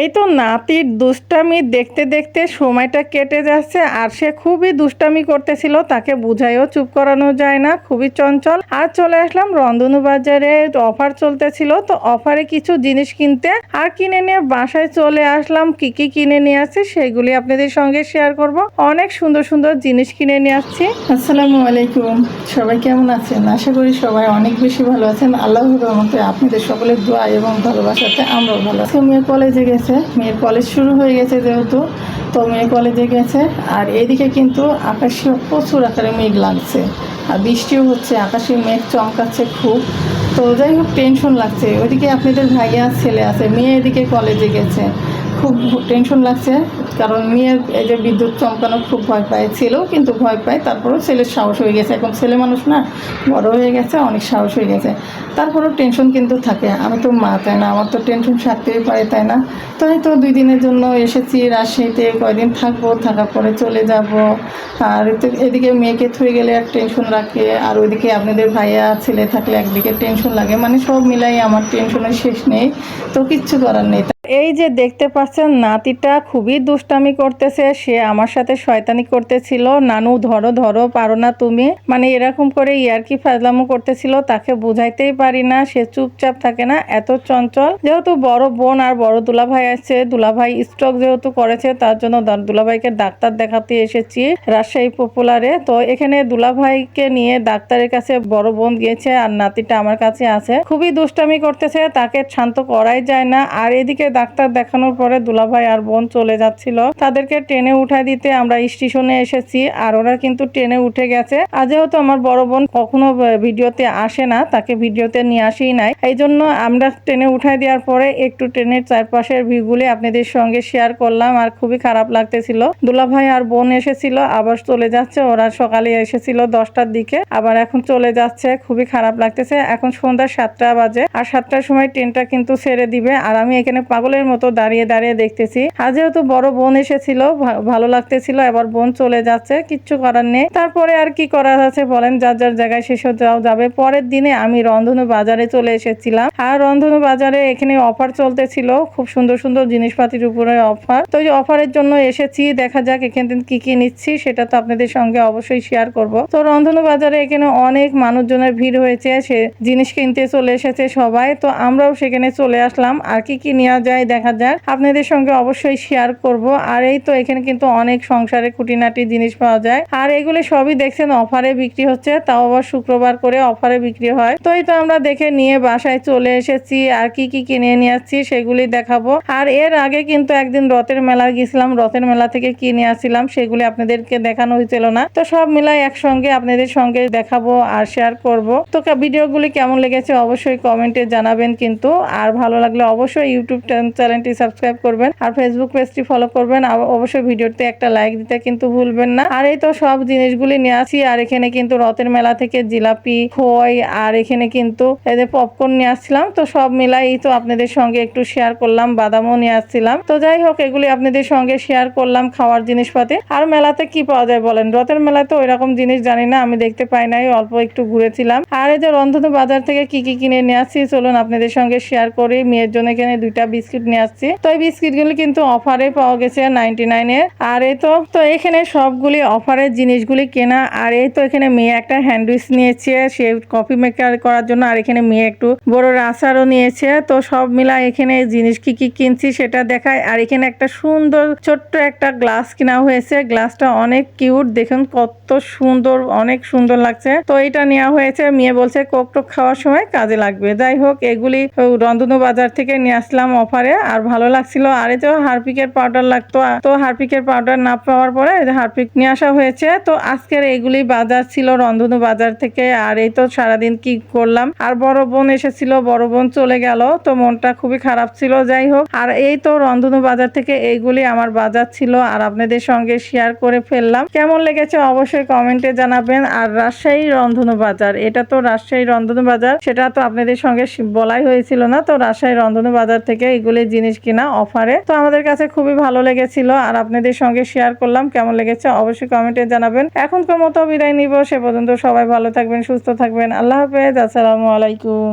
এই তো নাতির দুষ্টামি দেখতে দেখতে সময়টা কেটে যাচ্ছে আর সে খুবই দুষ্টামি করতেছিল, তাকে বুঝাইও চুপ করানো যায় না, খুবই চঞ্চল। আর চলে আসলাম রন্ধনু বাজারে, অফার চলতেছিল, তো অফারে কিছু জিনিস কিনতে। আর কিনে নিয়ে বাসায় চলে আসলাম, কি কি কিনে নিয়ে আসছি সেগুলি আপনাদের সঙ্গে শেয়ার করব। অনেক সুন্দর সুন্দর জিনিস কিনে নিয়ে আসছি। আসসালামু আলাইকুম, সবাই কেমন আছেন? আশা করি সবাই অনেক বেশি ভালো আছেন। রহমতে আপনাদের সকলের দোয়া এবং ভালোবাসাতে আমরাও ভালো আছি। মেয়ে কলেজে গেছে? মেয়ের কলেজ শুরু হয়ে গেছে যেহেতু, তো মেয়ে কলেজে গেছে। আর এদিকে কিন্তু আকাশে প্রচুর আকারে মেঘ লাগছে, আর বৃষ্টিও হচ্ছে, আকাশে মেঘ চমকাচ্ছে খুব। তো যাই হোক টেনশন লাগছে। ওইদিকে আপনাদের ভাইয়া ছেলে আছে, মেয়ে এদিকে কলেজে গেছে, খুব টেনশন লাগছে। কারণ মেয়ের এই যে বিদ্যুৎ চমকানো খুব ভয় পায়, ছেলেও কিন্তু ভয় পায়। তারপরেও ছেলের সাহস হয়ে গেছে। এখন ছেলে মানুষ না, বড় হয়ে গেছে, অনেক সাহস হয়ে গেছে। তারপরেও টেনশন কিন্তু থাকে। আমি তো মা, তাই না? আমার তো টেনশন থাকতেই পারে, তাই না? তো হয়তো দুই দিনের জন্য এসেছি, রাজশাহীতে কয়দিন থাকব, থাকার পরে চলে যাব। আর এদিকে মেয়েকে থুয়ে গেলে এক টেনশন রাখে। আর ওইদিকে আপনাদের ভাইয়া, ছেলে থাকলে একদিকে টেনশন লাগে। মানে সব মিলাই আমার টেনশনের শেষ নেই। তো কিচ্ছু করার নেই। এই যে দেখতে পাচ্ছেন, নাতিটা খুবই দুষ্টামি করতেছে, সে আমার সাথে শয়তানি করতেছিল। নানু, ধরো ধরো, পারো না তুমি। মানে এরকম করে ইয়ারকি ফাজলামো করতেছিল, তাকে বুঝাইতেই পারি না, সে চুপচাপ থাকে না, এত চঞ্চল। যেহেতু বড় বোন আর বড় দুলাভাই আছে, দুলাভাই স্ট্রোক যেহেতু করেছে, তার জন্য দুলাভাইকে ডাক্তার দেখাতে এসেছি রাজশাহী পপুলারে। তো এখানে দুলাভাইকে নিয়ে ডাক্তারের কাছে বড় বোন গিয়েছে আর নাতিটা আমার কাছে আছে। খুবই দুষ্টামি করতেছে, তাকে শান্ত করাই যায় না। আর এদিকে ডাক্তার দেখানোর পরে দুলাভাই আর বোন চলে যাচ্ছিল। তাদেরকে ট্রেনে উঠায় দিতে আমরা স্টেশনে এসেছি। আর ওরা কিন্তু ট্রেনে উঠে গেছে। আর যেহেতু আমার বড় বোন কখনো ভিডিওতে আসে না, তাকে ভিডিওতে নিয়ে আসেই নাই। এই জন্য আমরা ট্রেনে উঠায় দেওয়ার পরে একটু ট্রেনের চারপাশের ভিউগুলি আপনাদের সঙ্গে শেয়ার করলাম আর খুবই খারাপ লাগতেছিল। দুলাভাই আর বোন এসেছিল, আবার চলে যাচ্ছে। ওরা সকালে এসেছিল দশটার দিকে, আবার এখন চলে যাচ্ছে। খুবই খারাপ লাগতেছে। এখন সন্ধ্যা সাতটা বাজে। আর সাতটার সময় ট্রেনটা কিন্তু ছেড়ে দিবে। আর আমি এখানে পাগলের মতো দাঁড়িয়ে দাঁড়িয়ে দেখতেছি। আর যেহেতু বড় বোন এসেছিল ভালো লাগতেছিল, এবার বোন চলে যাচ্ছে, কিচ্ছু করার নেই। তারপরে আর কি করার আছে বলেন, যার যার জায়গায় শেষ যাও, যাবে। পরের দিনে আমি রন্ধনু বাজারে চলে এসেছিলাম। আর রন্ধনু বাজারে এখানে অফার চলতেছিল, খুব সুন্দর সুন্দর জিনিসপাতির উপরে অফার। তো অফারের জন্য এসেছি, দেখা যাক এখান থেকে কি কি নিচ্ছি, সেটা তো আপনাদের সঙ্গে অবশ্যই শেয়ার করব। তো রন্ধনু বাজারে এখানে অনেক মানুষজনের ভিড় হয়েছে, সে জিনিস কিনতে চলে এসেছে সবাই। তো আমরাও সেখানে চলে আসলাম, আর কি কি নেওয়া যায় দেখা যাক। আপনাদের সঙ্গে অবশ্যই শেয়ার করব। আর এই তো এখানে কিন্তু অনেক সংসারে খুঁটিনাটি জিনিস পাওয়া যায়। আর এগুলি সবই দেখছেন অফারে বিক্রি হচ্ছে। তাও আবার শুক্রবার করে অফারে বিক্রি হয়। তো এই তো আমরা দেখে নিয়ে বাসায় চলে এসেছি। আর কি কি কিনে নিয়ে আসছি সেগুলি দেখাবো। আর এর আগে কিন্তু একদিন রথের মেলা গেছিলাম রথের মেলা থেকে কিনে আসছিলাম সেগুলি আপনাদেরকে দেখানো হয়েছিল না। তো সব মিলাই একসঙ্গে আপনাদের সঙ্গে দেখাবো আর শেয়ার করব। তো ভিডিওগুলি কেমন লেগেছে অবশ্যই কমেন্টে জানাবেন কিন্তু। আর ভালো লাগলে অবশ্যই ইউটিউব চ্যানেলটি সাবস্ক্রাইব করবেন আর ফেসবুক পেজটি ফলো করবেন। অবশ্যই ভিডিওতে একটা লাইক দিতে কিন্তু ভুলবেন না। আর এই তো সব জিনিসগুলি নিয়ে আসি। আর এখানে কিন্তু রথের মেলা থেকে জিলাপি খই আর এখানে কিন্তু যে পপকর্ন নিয়ে আসছিলাম। তো সব মিলাই তো আপনাদের সঙ্গে একটু শেয়ার করলাম, বাদামও নিয়ে আসছিলাম। তো যাই হোক, এগুলি আপনাদের সঙ্গে শেয়ার করলাম খাওয়ার জিনিসপাতি। আর মেলাতে কি পাওয়া যায় বলেন? রথের মেলাতে ওই রকম জিনিস জানি না, আমি দেখতে পাই নাই, অল্প একটু ঘুরেছিলাম। আর এই যে রন্ধন বাজার থেকে কি কি কিনে নিয়ে আসছি, চলুন আপনাদের সঙ্গে শেয়ার করি। মেয়ের জন্য এখানে দুইটা বিস্কিট নিয়ে আসছি। তো এই বিস্কিটগুলো কিন্তু অফারে পাওয়া গেছে নাইনটি নাইনের আর এই তো তো এখানে সবগুলি অফারের জিনিসগুলি কেনা। আর এই তো এখানে মেয়ে একটা হ্যান্ডউইচ নিয়েছে, সে কফি মেকার করার জন্য। আর এখানে মেয়ে একটু বড় রাসারও নিয়েছে। তো সব মিলা এখানে জিনিস কি কি কিনছি সেটা দেখায় আর এখানে একটা সুন্দর ছোট্ট একটা গ্লাস কেনা হয়েছে। গ্লাসটা অনেক কিউট দেখুন কত সুন্দর, অনেক সুন্দর লাগছে। তো এটা নেওয়া হয়েছে। মেয়ে বলছে, কোক টোক খাওয়ার সময় কাজে লাগবে। যাই হোক, এগুলি রন্ধনু বাজার থেকে নিয়ে আসলাম অফারে। আর ভালো লাগছিল। আর এই তো হারপিকের পাউডার লাগতো তো হারপিকের পাউডার না পাওয়ার পরে হারপিক নিয়ে আসা হয়েছে। তো আজকের এগুলি বাজার ছিল রন্ধনু বাজার থেকে, আর এই তো সারাদিন কি করলাম। আর বড় বোন এসেছিল, বড় বোন চলে গেল, তো মনটা খুবই খারাপ ছিল। যাই হোক, আর এই তো রন্ধনু বাজার থেকে এইগুলি আমার বাজার ছিল, আর আপনাদের সঙ্গে শেয়ার করে ফেললাম। কেমন লেগেছে অবশ্যই কমেন্টে জানাবেন। আর রাজশাহী রন্ধনু বাজার, এটা তো রাজশাহী রন্ধনু বাজার, সেটা তো আপনাদের সঙ্গে বলাই হয়েছিল না। তো রাজশাহী রন্ধনু বাজার থেকে এগুলি জিনিস কিনা অফারে তো আমাদের কাছে খুবই ভালো লেগেছিল আর আপনাদের সঙ্গে শেয়ার করলাম কেমন লেগেছে অবশ্যই কমেন্টে জানাবেন। এখন এখনকার মতো বিদায় নিব, সে পর্যন্ত সবাই ভালো থাকবেন, সুস্থ থাকবেন। আল্লাহ হাফেজ, আসসালামু আলাইকুম।